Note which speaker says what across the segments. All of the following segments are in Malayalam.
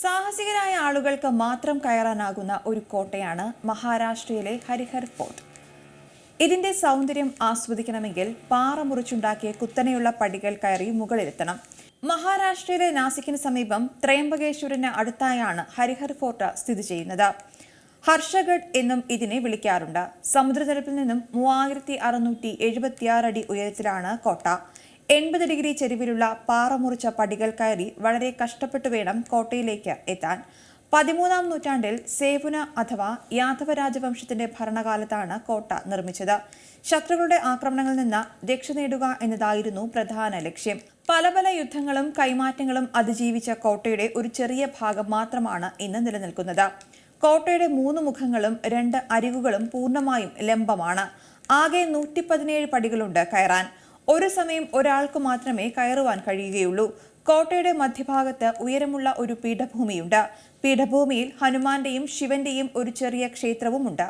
Speaker 1: സാഹസികരായ ആളുകൾക്ക് മാത്രം കയറാനാകുന്ന ഒരു കോട്ടയാണ് മഹാരാഷ്ട്രയിലെ ഹരിഹർ ഫോർട്ട്. ഇതിന്റെ സൗന്ദര്യം ആസ്വദിക്കണമെങ്കിൽ പാറ മുറിച്ചുണ്ടാക്കിയ കുത്തനെയുള്ള പടികൾ കയറി മുകളിലെത്തണം. മഹാരാഷ്ട്രയിലെ നാസിക്കിന് സമീപം ത്രയംബകേശ്വരന് അടുത്തായാണ് ഹരിഹർ ഫോർട്ട് സ്ഥിതി ചെയ്യുന്നത്. ഹർഷഗഡ് എന്നും ഇതിനെ വിളിക്കാറുണ്ട്. സമുദ്രതലത്തിൽ നിന്നും മൂവായിരത്തി അറുന്നൂറ്റി എഴുപത്തിയാറ് അടി ഉയരത്തിലാണ് കോട്ട. എൺപത് ഡിഗ്രി ചെരിവിലുള്ള പാറമുറിച്ച പടികൾ കയറി വളരെ കഷ്ടപ്പെട്ടു വേണം കോട്ടയിലേക്ക് എത്താൻ. പതിമൂന്നാം നൂറ്റാണ്ടിൽ സേവുന അഥവാ യാദവ രാജവംശത്തിന്റെ ഭരണകാലത്താണ് കോട്ട നിർമ്മിച്ചത്. ശത്രുക്കളുടെ ആക്രമണങ്ങളിൽ നിന്ന് രക്ഷ നേടുക എന്നതായിരുന്നു പ്രധാന ലക്ഷ്യം. പല പല യുദ്ധങ്ങളും കൈമാറ്റങ്ങളും അതിജീവിച്ച കോട്ടയുടെ ഒരു ചെറിയ ഭാഗം മാത്രമാണ് ഇന്ന് നിലനിൽക്കുന്നത്. കോട്ടയുടെ മൂന്ന് മുഖങ്ങളും രണ്ട് അരികുകളും പൂർണമായും ലംബമാണ്. ആകെ നൂറ്റി പതിനേഴ് പടികളുണ്ട് കയറാൻ. ഒരു സമയം ഒരാൾക്ക് മാത്രമേ കയറുവാൻ കഴിയുകയുള്ളൂ. കോട്ടയുടെ മധ്യഭാഗത്ത് ഉയരമുള്ള ഒരു പീഠഭൂമിയുണ്ട്. പീഠഭൂമിയിൽ ഹനുമാന്റെയും ശിവന്റെയും ഒരു ചെറിയ ക്ഷേത്രവുമുണ്ട്.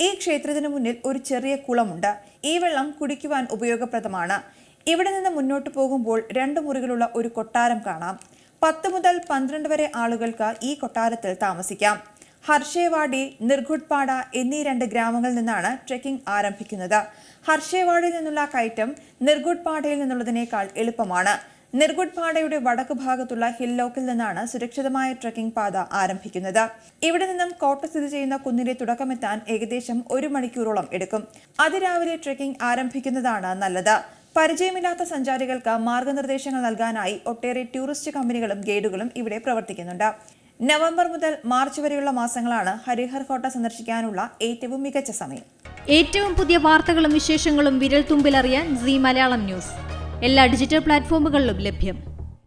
Speaker 1: ഈ ക്ഷേത്രത്തിന് മുന്നിൽ ഒരു ചെറിയ കുളമുണ്ട്. ഈ വെള്ളം കുടിക്കുവാൻ ഉപയോഗപ്രദമാണ്. ഇവിടെ നിന്ന് മുന്നോട്ട് പോകുമ്പോൾ രണ്ട് മുറികളുള്ള ഒരു കൊട്ടാരം കാണാം. പത്ത് മുതൽ പന്ത്രണ്ട് വരെ ആളുകൾക്ക് ഈ കൊട്ടാരത്തിൽ താമസിക്കാം. ഹർഷേവാടി നിർഗുഡ്പാട എന്നീ രണ്ട് ഗ്രാമങ്ങളിൽ നിന്നാണ് ട്രെക്കിംഗ് ആരംഭിക്കുന്നത്. ഹർഷേവാഡിൽ നിന്നുള്ള കയറ്റം നിർഗുഡ്പാടയിൽ നിന്നുള്ളതിനേക്കാൾ എളുപ്പമാണ്. നിർഗുഡ്പാടയുടെ വടക്ക് ഭാഗത്തുള്ള ഹില്ലോക്കിൽ നിന്നാണ് സുരക്ഷിതമായ ട്രെക്കിംഗ് പാത ആരംഭിക്കുന്നത്. ഇവിടെ നിന്നും കോട്ട സ്ഥിതി ചെയ്യുന്ന കുന്നിന്റെ തുടക്കമെത്താൻ ഏകദേശം ഒരു മണിക്കൂറോളം എടുക്കും. അതിരാവിലെ ട്രെക്കിംഗ് ആരംഭിക്കുന്നതാണ് നല്ലത്. പരിചയമില്ലാത്ത സഞ്ചാരികൾക്ക് മാർഗനിർദ്ദേശങ്ങൾ നൽകാനായി ഒട്ടേറെ ടൂറിസ്റ്റ് കമ്പനികളും ഗൈഡുകളും ഇവിടെ പ്രവർത്തിക്കുന്നുണ്ട്. നവംബർ മുതൽ മാർച്ച് വരെയുള്ള മാസങ്ങളാണ് ഹരിഹർ കോട്ട സന്ദർശിക്കാനുള്ള ഏറ്റവും മികച്ച സമയം.
Speaker 2: ഏറ്റവും പുതിയ വാർത്തകളും വിശേഷങ്ങളും വിരൽ തുമ്പിലറിയാൻ സി മലയാളം ന്യൂസ്. എല്ലാ ഡിജിറ്റൽ പ്ലാറ്റ്ഫോമുകളിലും ലഭ്യം.